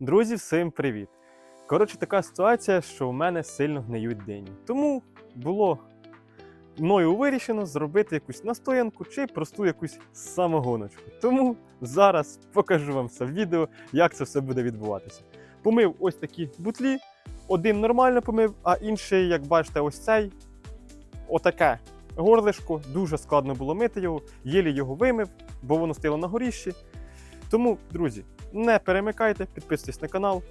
Друзі, всім привіт! Коротше, така ситуація, що в мене сильно гниють дині. Тому було мною вирішено зробити якусь настоянку чи просту якусь самогоночку. Тому зараз покажу вам все в відео, як це все буде відбуватися. Помив ось такі бутлі, один нормально помив, а інший, як бачите, ось цей отаке горлишко. Дуже складно було мити його, єлі його вимив, бо воно стояло на горіщі. Тому, друзі, не перемикайте, підписуйтесь на канал,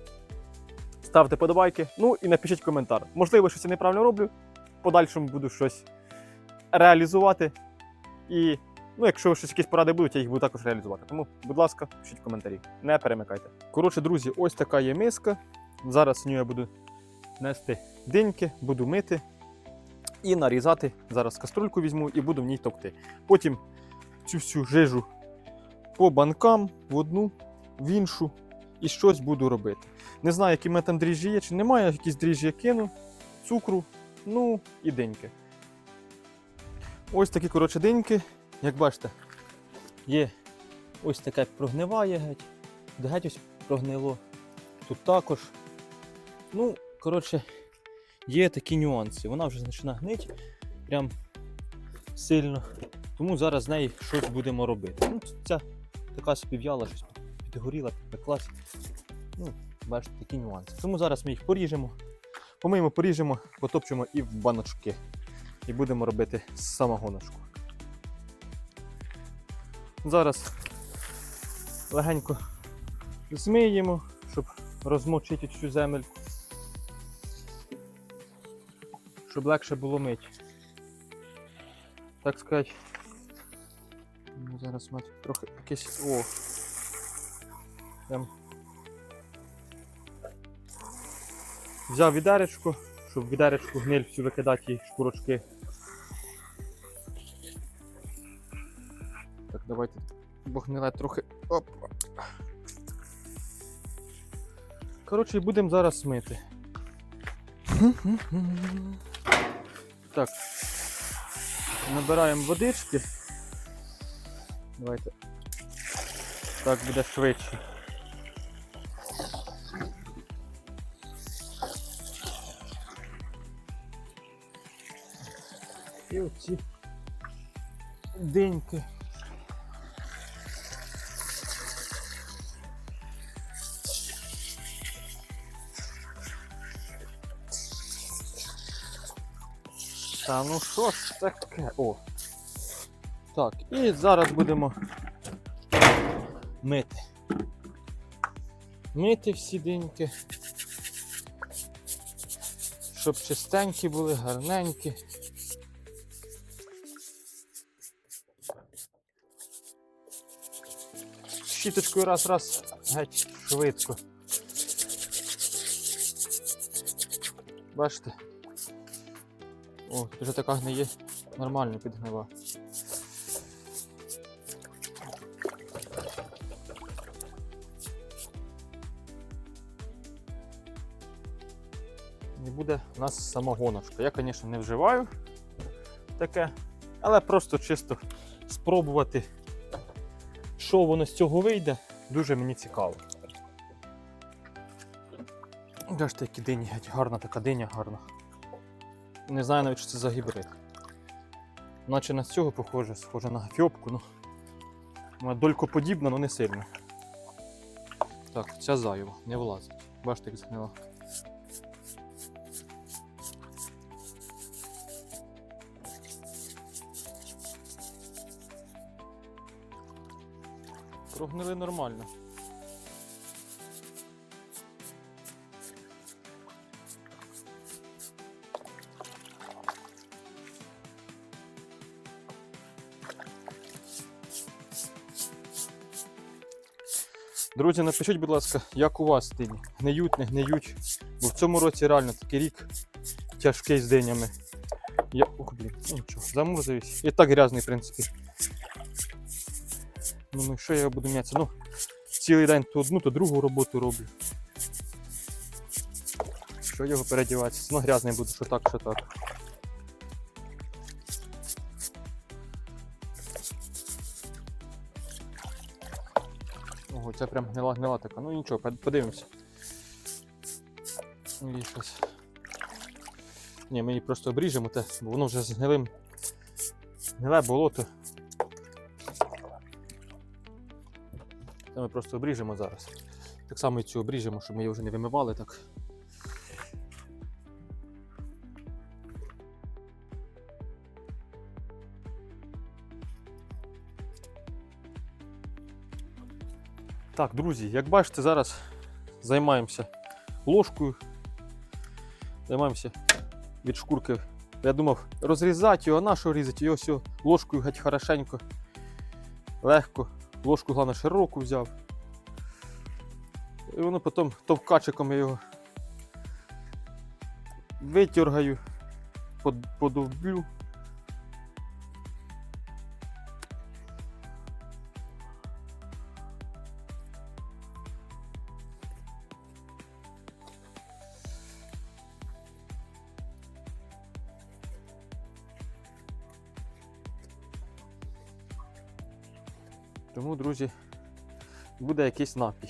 ставте подобайки, ну і напишіть коментар. Можливо, щось я неправильно роблю. В подальшому буду щось реалізувати. І, ну, якщо щось якісь поради будуть, я їх буду також реалізувати. Тому, будь ласка, пишіть коментарі. Не перемикайте. Коротше, друзі, ось така є миска. Зараз в нього я буду нести диньки, буду мити і нарізати. Зараз каструльку візьму і буду в ній товкти. Потім цю всю жижу по банкам в одну, в іншу і щось буду робити. Не знаю, які мене там дріжджі є, чи немає, якісь дріжджі я кину, цукру, ну і деньки. Ось такі коротше деньки, як бачите, є ось таке прогниває геть, де геть ось прогнило. Тут також. Ну, коротше, є такі нюанси. Вона вже починає гнить прям сильно. Тому зараз з неї щось будемо робити. Ну, ця така собі в'яла, щось підгоріла, підпеклась. Ну, бачите, такі нюанси. Тому зараз ми їх поріжемо, помиємо, поріжемо, потопчемо і в баночки. І будемо робити самогоночку. Зараз легенько змиємо, щоб розмочити цю земельку. Щоб легше було мити. Так сказати. Ну, зараз мати трохи якесь. О! Прям. Взяв відеречко, щоб відеречку гниль всю викидати і шкурочки. Так, давайте. Гниле трохи. Оп. Коротше, будемо зараз мити. Так. Набираємо водички. Давайте. Так буде швидше. І оці деньки. Та ну що ж таке? О. Так, і зараз будемо мити. Мити всі диньки. Щоб чистенькі були, гарненькі. Щіточкою раз-раз геть швидко. Бачите? О, вже така гниє нормально підгнила. І буде у нас самогоночка. Я, звісно, не вживаю таке, але просто чисто спробувати, що воно з цього вийде, дуже мені цікаво. Ж такі дині, гарна така диня гарна. Не знаю навіть, що це за гібрид. Наче на цього похоже, схоже на фьопку, ну. Вона долькоподібна, але не сильно. Так, ця зайва, не влазить. Бачите, як згнила. Прогнили нормально. Друзі, напишіть, будь ласка, як у вас дині? Гниють, не гниють. Бо в цьому році реально такий рік тяжкий з динями. Я... Ох, блін, ну нічого, замурзуюсь. І так грязний, в принципі. Думаю, що я буду м'ятися? Ну, цілий день то одну, то другу роботу роблю. Що його передіватися? Ну, грязний буду, що так, що так. Ого, Оце прям гнила гнила така. Ну нічого, под- подивимося. І щось. Ні, ми її просто обріжемо, те, бо воно вже з гнилим. Гниле болото. Це ми просто обріжемо зараз. Так само і цю обріжемо, щоб ми її вже не вимивали так. Так, друзі, як бачите, зараз займаємося ложкою. Займаємося від шкурки. Я думав розрізати його, а на що різати? Його все ложкою геть хорошенько. Легко. Ложку, головне, широку взяв. І воно потім товкачиком я його витягаю, подовблю. Тому, друзі, буде якийсь напій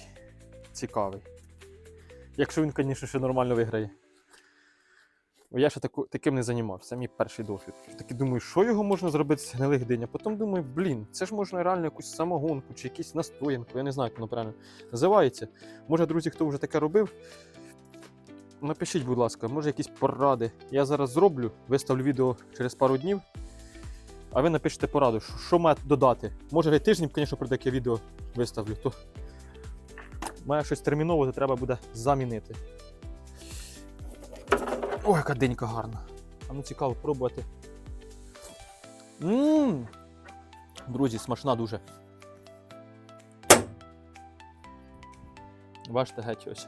цікавий. Якщо він, звісно, ще нормально виграє. Бо я ще таку, таким не займався, мій перший досвід. Такий думаю, що його можна зробити з гнилих динь, а потім думаю, блін, це ж можна реально якусь самогонку чи якусь настоянку, я не знаю, як воно правильно називається. Може, друзі, хто вже таке робив, напишіть, будь ласка, може якісь поради. Я зараз зроблю, виставлю відео через пару днів. А ви напишете пораду, що, має додати. Може, тиждень, звісно, про таке відео виставлю, то має щось терміново, то треба буде замінити. Ой, яка денька гарна. А ну цікаво пробувати. Ммм! Друзі, смачна дуже. Бачите, геть ось.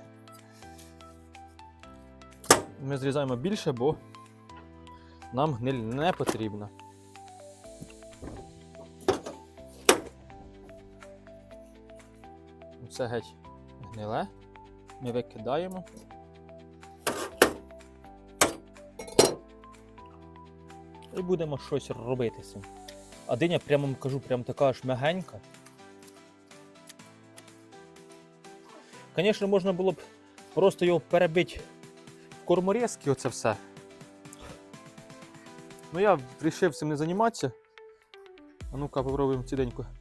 Ми зрізаємо більше, бо нам гниль не потрібна. Це геть гниле. Ми викидаємо. І будемо щось робити з цим. А диня, прямо кажу, прям така аж м'ягенька. Звісно, можна було б просто його перебити в корморезки, оце все. Ну я вирішив цим не займатися. А ну-ка, попробуємо ціденько. Ммм.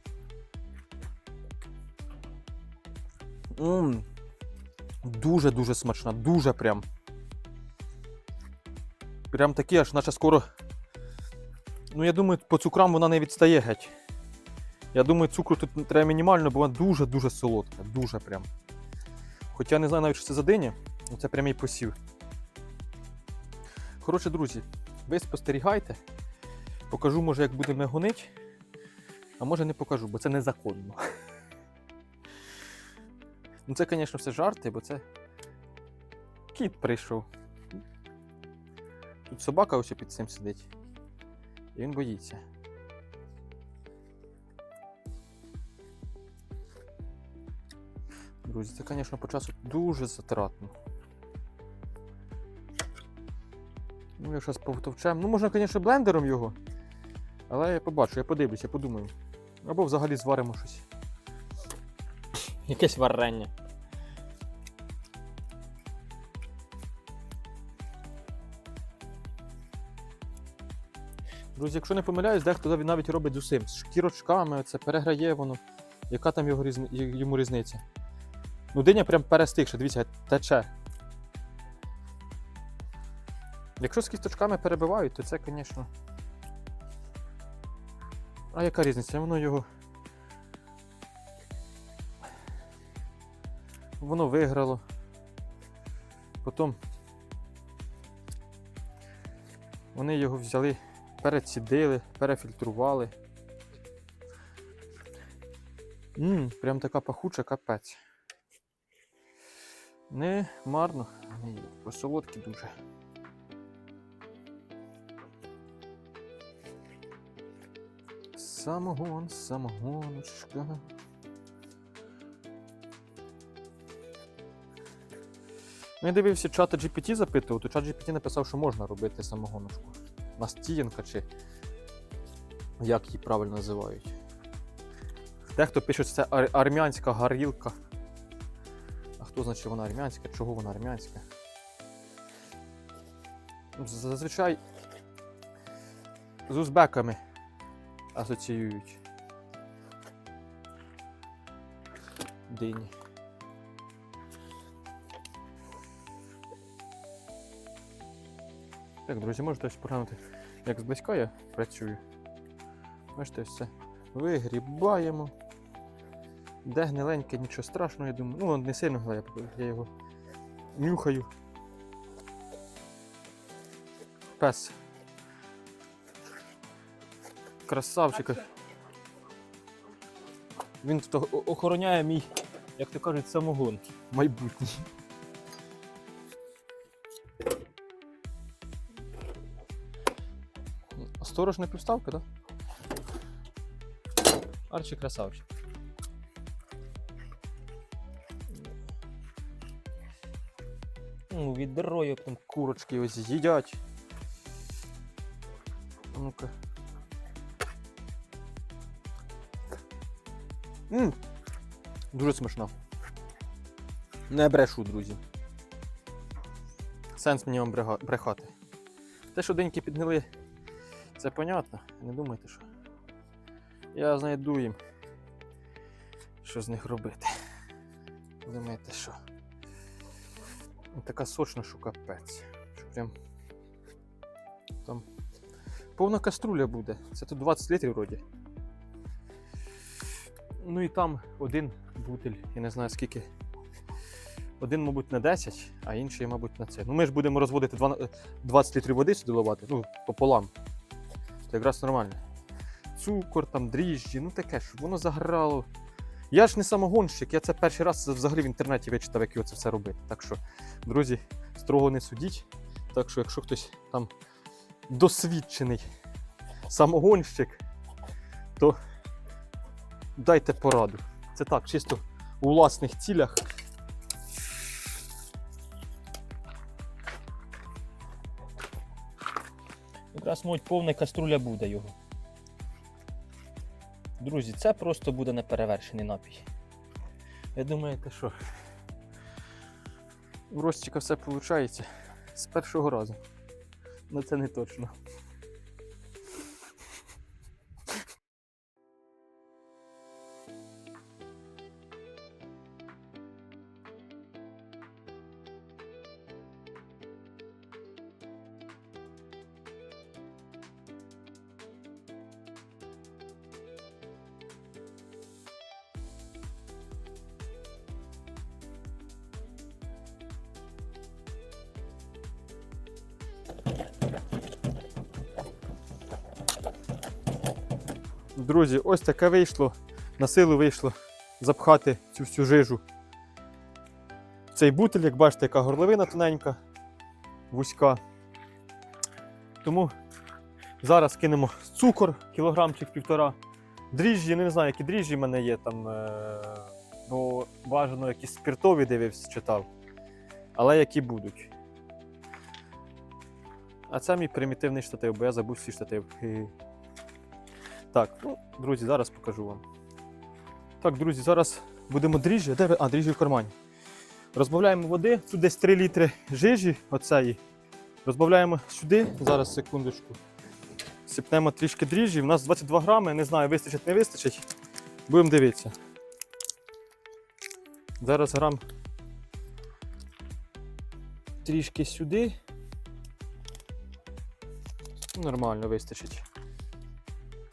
Дуже-дуже смачна, дуже прям. Прям такі, аж наче скоро. Ну, я думаю, по цукрам вона не відстає геть. Я думаю, цукру тут треба мінімально, бо вона дуже-дуже солодка. Дуже прям. Хоча не знаю навіть, що це за але це прямий посів. Коротше, друзі, ви спостерігайте. Покажу, може, як будемо гонити. А може не покажу, бо це незаконно. Ну це, звісно, все жарти, бо це кіт прийшов. Тут собака ось під цим сидить. І він боїться. Друзі, це, звісно, по часу дуже затратно. Ну, я зараз повтовчем. Ну, можна, звісно, блендером його. Але я побачу, я подивлюся, подумаю. Або взагалі зваримо щось. Якесь варення. Друзі, якщо не помиляюсь, дехто навіть робить з усім. З шкірочками, це переграє воно. Яка там його різни... йому різниця? Ну, диня прям перестигше, дивіться, тече. Якщо з кісточками перебивають, то це, звісно. А яка різниця? Воно його. Воно виграло. Потім вони його взяли, перецідили, перефільтрували. Ммм, прям така пахуча капець. Не марно. Посолодкі дуже. Самогон, самогоночка. Ну, Я дивився, чата GPT запитував, то чат GPT написав, що можна робити самогоночку. Настіянка чи як її правильно називають. Дехто пише, що це ар- армянська горілка. А хто значить, вона армянська? Чого вона армянська? Зазвичай з узбеками асоціюють. Дині. Так, друзі, можете поглянути, як зблизька я працюю. Бачите, це вигрібаємо. Де гниленьке, нічого страшного, я думаю. Ну, не сильно гниє, я його нюхаю. Пес. Красавчик. Він охороняє мій, як то кажуть, самогон майбутній. Сторож не півставки, так? Арчі красавчик. Ну, відро, як там курочки ось їдять. Ну-ка. М, Дуже смачно. Не брешу, друзі. Сенс мені вам брехати. Те, що деньки підгнили, це понятно. Не думайте, що. Я знайду їм, що з них робити. Думаєте, що? Така сочна, що капець. Що прям. Там повна каструля буде. Це тут 20 літрів вроді. Ну і там один бутиль, я не знаю скільки. Один, мабуть, на 10, а інший, мабуть, на це. Ну ми ж будемо розводити е, 20 літрів води сюди ливати, ну, пополам. То якраз нормально. Цукор, там, дріжджі, ну таке, щоб воно заграло. Я ж не самогонщик, я це перший раз взагалі в інтернеті вичитав, як його це все робити. Так що, друзі, строго не судіть. Так що, якщо хтось там досвідчений самогонщик, то дайте пораду. Це так, чисто у власних цілях. Якраз мабуть, повна каструля буде його. Друзі, це просто буде неперевершений напій. Ви думаєте, що? У розчика все виходить з першого разу. Ну це не точно. Друзі, ось таке вийшло. На силу вийшло запхати цю всю жижу. Цей бутиль, як бачите, яка горловина тоненька, вузька. Тому зараз кинемо цукор, кілограмчик півтора. Дріжджі, ну, не знаю, які дріжджі в мене є там. Е- бо бажано якісь спиртові дивився, читав. Але які будуть. А це мій примітивний штатив, бо я забув свій штатив. Так, ну, друзі, зараз покажу вам. Так, друзі, зараз будемо дріжджі. Де? А, дріжджі в кармані. Розбавляємо води, тут десь 3 літри жижі оцеї. Розбавляємо сюди, зараз секундочку. Сипнемо трішки дріжджі. У нас 22 грами, не знаю, вистачить, не вистачить. Будемо дивитися. Зараз грам трішки сюди. Нормально вистачить.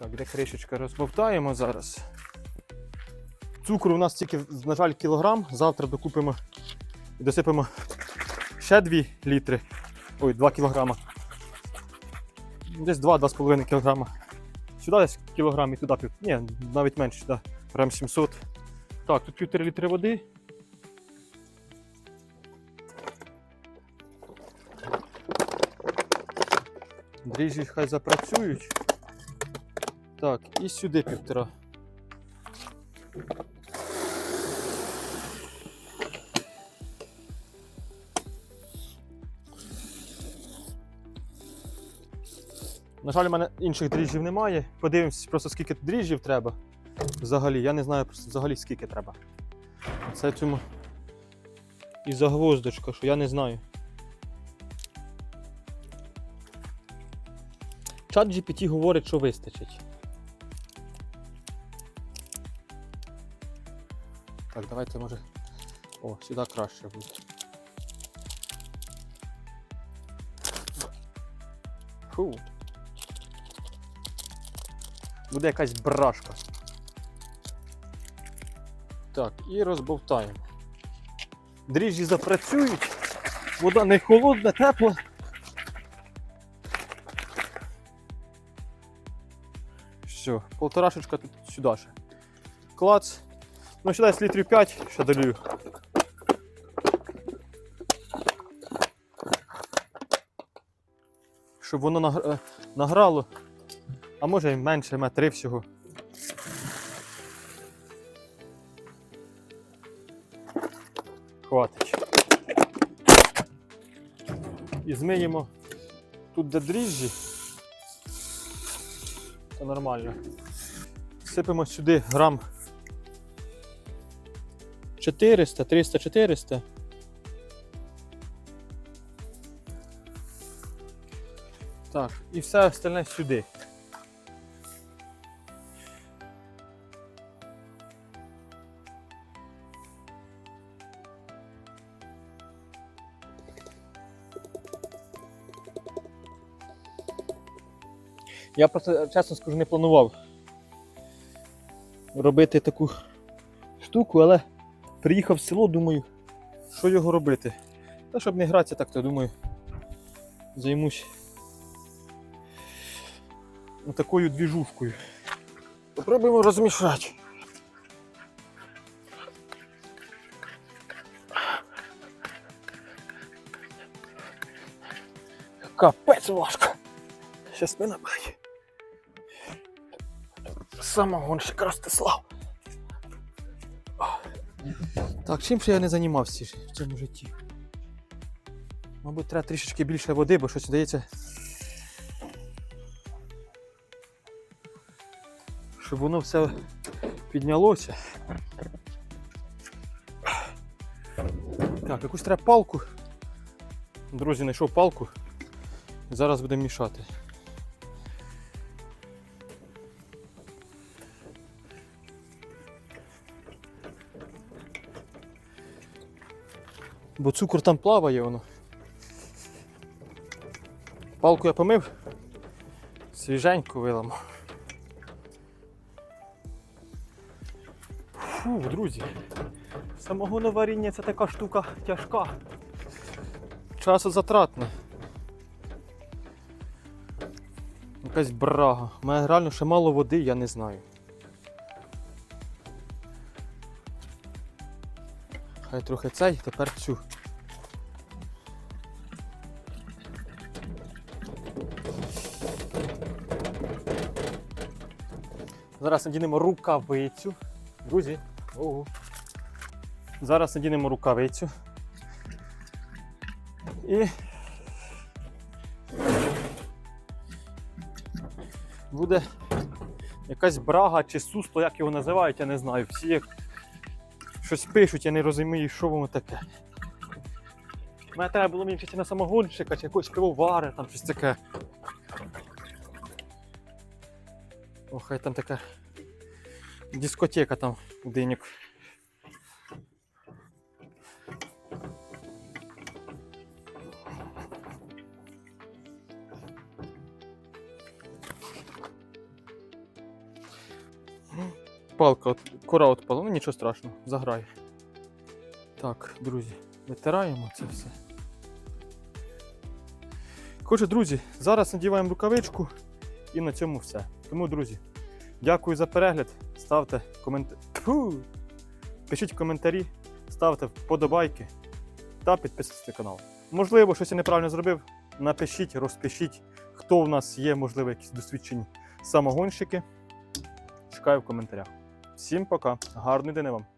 Так, де кришечка розбовтаємо зараз. Цукру у нас тільки, на жаль, кілограм. Завтра докупимо і досипемо ще 2 літри. Ой, 2 кілограма. Десь 2-2,5 кілограма. Сюди десь кілограм і туди. Ні, навіть менше, сюди. Грам 700. Так, тут півтори літри води. Дріжджі хай запрацюють. Так, і сюди півтора. На жаль, у мене інших дріжджів немає. Подивимось просто скільки дріжджів треба. Взагалі, я не знаю просто взагалі скільки треба. Це цьому. І загвоздочка, що я не знаю. Чат GPT говорить, що вистачить. Так, давайте може. О, сюди краще буде. Фу. Буде якась брашка. Так, і розбовтаємо. Дріжджі запрацюють. Вода не холодна, тепла. Все, полторашечка тут сюди ще. Клац. Ну, сюди літрів 5 ще долюю. Щоб воно е, награло. А може і менше, ме три всього. Хватить. І змиємо тут, де дріжджі. Це нормально. Сипемо сюди грам 400, 300, 400. Так, і все остальне сюди. Я просто, чесно скажу, не планував робити таку штуку, але приїхав в село, думаю, що його робити. Та щоб не гратися так, то думаю, займусь такою двіжушкою. Попробуємо розмішати. Капець важко. Ще спина болить. Самогонщик Ростислав. Так, чим ще я не займався в цьому житті? Мабуть, треба трішечки більше води, бо щось здається. Щоб воно все піднялося. Так, якусь треба палку. Друзі, знайшов палку. Зараз будемо мішати. Бо цукор там плаває воно. Палку я помив, свіженьку виламав. Фу, друзі. Самогоноваріння це така штука тяжка. Часозатратна. Якась брага. У мене реально ще мало води, я не знаю. Хай трохи цей, тепер цю. Зараз надінемо рукавицю. Друзі. Ого. Зараз надінемо рукавицю. І буде якась брага чи сусло, як його називають, я не знаю. Всі як щось пишуть, я не розумію, що воно таке. Мене треба було мені вчити на самогонщика чи якогось пивовара, там щось таке. Ох, хай там така дискотека там у денік. Палка, от, кора отпала, ну нічого страшного, заграє. Так, друзі, витираємо це все. Отже, друзі, зараз надіваємо рукавичку і на цьому все. Тому, друзі, дякую за перегляд. Ставте коментарі. Пишіть коментарі, ставте вподобайки та підписуйтесь на канал. Можливо, щось я неправильно зробив. Напишіть, розпишіть, хто в нас є, можливо, якісь досвідчені самогонщики. Чекаю в коментарях. Всім пока, гарної дни вам!